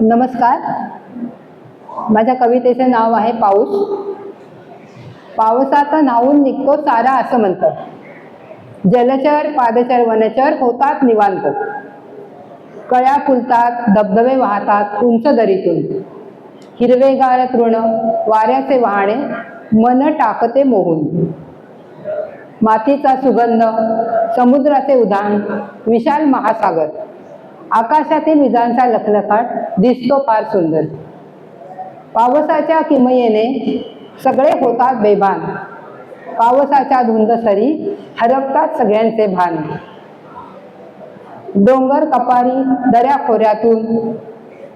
नमस्कार. माझ्या कवितेचे नाव आहे पाऊस. पावसात न्हावून निघतो सारा असं म्हणतं जलचर पादचर वनचर होतात निवांत. कळ्या फुलतात धबधबे वाहतात उंच दरीतून. हिरवेगार तृण वाऱ्याचे वाहणे मन टाकते मोहून. मातीचा सुगंध समुद्राचे उधाण विशाल महासागर. आकाशातील विजांचा लखलखाट दिसतो फार सुंदर. पावसाच्या किमयेने सगळे होतात बेभान. पावसाच्या धुंदसरी हरपतात सगळ्यांचे भान. डोंगर कपारी दऱ्या खोऱ्यातून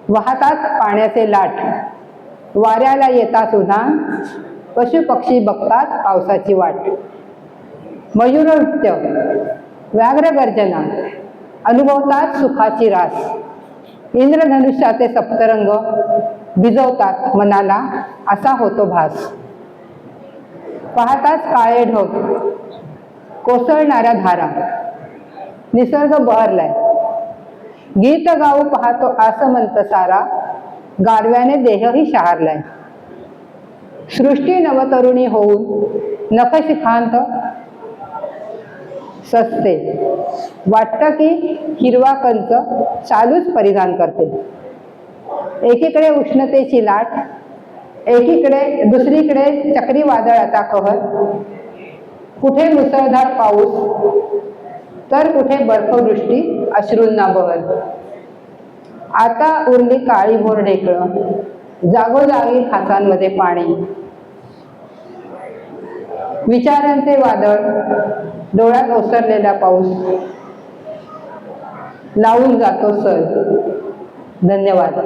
वाहतात पाण्याचे लाट. वाऱ्याला येतात उधाण पशुपक्षी बघतात पावसाची वाट. मयूरनृत्य व्याघ्र गर्जना अनुभवतात सुखाची रास. इंद्रधनुष्याचे सप्तरंग भिजवतात मनाला असा होतो भास. पाहताच काळे ढग कोसळणाऱ्या धारा. निसर्ग बहरलाय. गीत गाऊ पाहतो असं म्हणत सारा. गारव्याने देहही शहारलाय. सृष्टी नवतरुणी होऊन नखशिखांत सजते वाटतं की हिरवा कंच चालूच परिधान करते. एकीकडे उष्णतेची लाट एकीकडे दुसरीकडे चक्रीवादळाचा कहर. कुठे मुसळधार पाऊस तर कुठे बर्फवृष्टी अश्रूंना बहर. आता उरली काळी भोर ढेकळं जागोजागी खाचांमध्ये पाणी. विचारांचे वादळ डोळ्यात ओसरलेला पाऊस. लावून जातो सर. धन्यवाद.